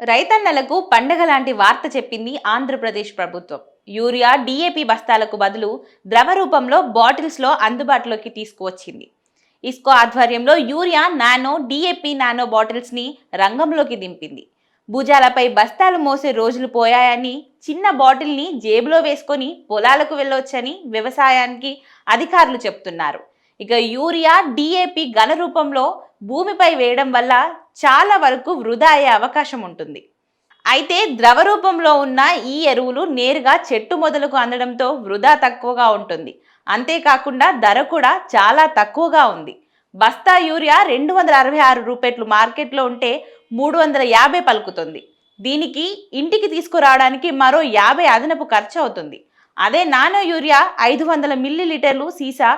రైతన్నలకు పండగ లాంటి వార్త చెప్పింది ఆంధ్రప్రదేశ్ ప్రభుత్వం. యూరియా డిఏపి బస్తాలకు బదులు ద్రవ రూపంలో బాటిల్స్లో అందుబాటులోకి తీసుకువచ్చింది. ఇస్కో ఆధ్వర్యంలో యూరియా నానో డిఏపి నానో బాటిల్స్ని రంగంలోకి దింపింది. భుజాలపై బస్తాలు మోసే రోజులు పోయాయని చిన్న బాటిల్ని జేబులో వేసుకొని పొలాలకు వెళ్ళొచ్చని వ్యవసాయానికి అధికారులు చెప్తున్నారు. ఇక యూరియా డిఏపి ఘన రూపంలో భూమిపై వేయడం వల్ల చాలా వరకు వృధా అయ్యే అవకాశం ఉంటుంది. అయితే ద్రవ రూపంలో ఉన్న ఈ ఎరువులు నేరుగా చెట్టు మొదలకు అందడంతో వృధా తక్కువగా ఉంటుంది. అంతేకాకుండా ధర కూడా చాలా తక్కువగా ఉంది. బస్తా యూరియా రెండు వందల అరవై ఆరు రూపాయలు మార్కెట్లో ఉంటే మూడు వందల యాభై పలుకుతుంది. దీనికి ఇంటికి తీసుకురావడానికి మరో యాభై అదనపు ఖర్చు అవుతుంది. అదే నానో యూరియా ఐదు వందల మిల్లీ లీటర్లు సీసా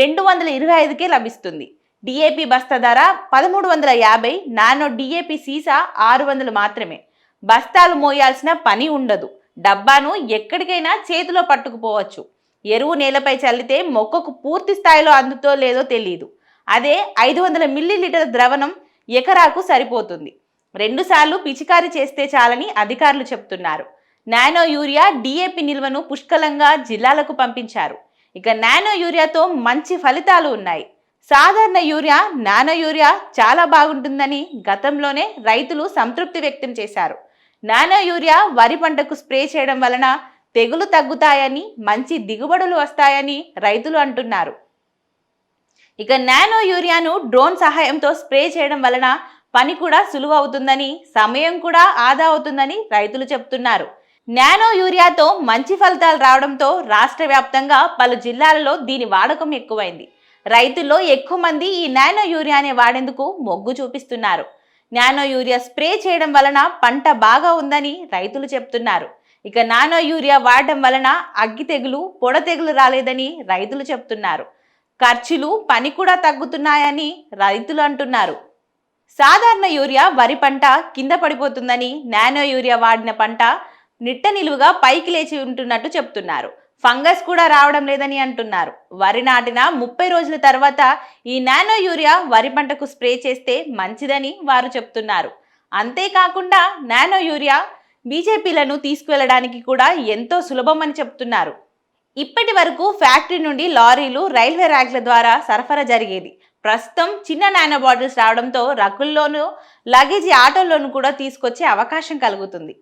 రెండు వందల ఇరవై ఐదుకే లభిస్తుంది. డిఏపి బస్తా ధర పదమూడు వందల యాభై నానో డిఏపి సీసా ఆరు వందలు మాత్రమే. బస్తాలు మోయాల్సిన పని ఉండదు. డబ్బాను ఎక్కడికైనా చేతిలో పట్టుకుపోవచ్చు. ఎరువు నేలపై చల్లితే మొక్కకు పూర్తి స్థాయిలో అందుతో లేదో తెలియదు అదే ఐదు వందల మిల్లీలీటర్ ద్రవణం ఎకరాకు సరిపోతుంది. రెండుసార్లు పిచికారీ చేస్తే చాలని అధికారులు చెప్తున్నారు. నానో యూరియా డిఏపి నిల్వను పుష్కలంగా జిల్లాలకు పంపించారు. ఇక నానో యూరియాతో మంచి ఫలితాలు ఉన్నాయి. సాధారణ యూరియా నానో యూరియా చాలా బాగుంటుందని గతంలోనే రైతులు సంతృప్తి వ్యక్తం చేశారు. నానో యూరియా వరి పంటకు స్ప్రే చేయడం వలన తెగులు తగ్గుతాయని మంచి దిగుబడులు వస్తాయని రైతులు అంటున్నారు. ఇక నానో యూరియాను డ్రోన్ సహాయంతో స్ప్రే చేయడం వలన పని కూడా సులువు అవుతుందని సమయం కూడా ఆదా అవుతుందని రైతులు చెప్తున్నారు. నానో యూరియాతో మంచి ఫలితాలు రావడంతో రాష్ట్ర వ్యాప్తంగా పలు జిల్లాలలో దీని వాడకం ఎక్కువైంది. రైతుల్లో ఎక్కువ మంది ఈ నానో యూరియాని వాడేందుకు మొగ్గు చూపిస్తున్నారు. నానో యూరియా స్ప్రే చేయడం వలన పంట బాగా ఉందని రైతులు చెప్తున్నారు. ఇక నానో యూరియా వాడడం వలన అగ్గి తెగులు పొడ తెగులు రాలేదని రైతులు చెప్తున్నారు. ఖర్చులు పని కూడా తగ్గుతున్నాయని రైతులు అంటున్నారు. సాధారణ యూరియా వరి పంట కింద పడిపోతుందని నానో యూరియా వాడిన పంట నిట్ట నిలువుగా పైకి లేచి ఉంటున్నట్టు చెప్తున్నారు. ఫంగస్ కూడా రావడం లేదని అంటున్నారు. వరి నాటిన ముప్పై రోజుల తర్వాత ఈ నానో యూరియా వరి పంటకు స్ప్రే చేస్తే మంచిదని వారు చెప్తున్నారు. అంతేకాకుండా నానో యూరియా బీజేపీలను తీసుకువెళ్ళడానికి కూడా ఎంతో సులభమని చెప్తున్నారు. ఇప్పటి వరకు ఫ్యాక్టరీ నుండి లారీలు రైల్వే ర్యాక్ల ద్వారా సరఫరా జరిగేది. ప్రస్తుతం చిన్న నానో బాటిల్స్ రావడంతో రకుల్లోనూ లగేజీ ఆటోల్లోనూ కూడా తీసుకొచ్చే అవకాశం కలుగుతుంది.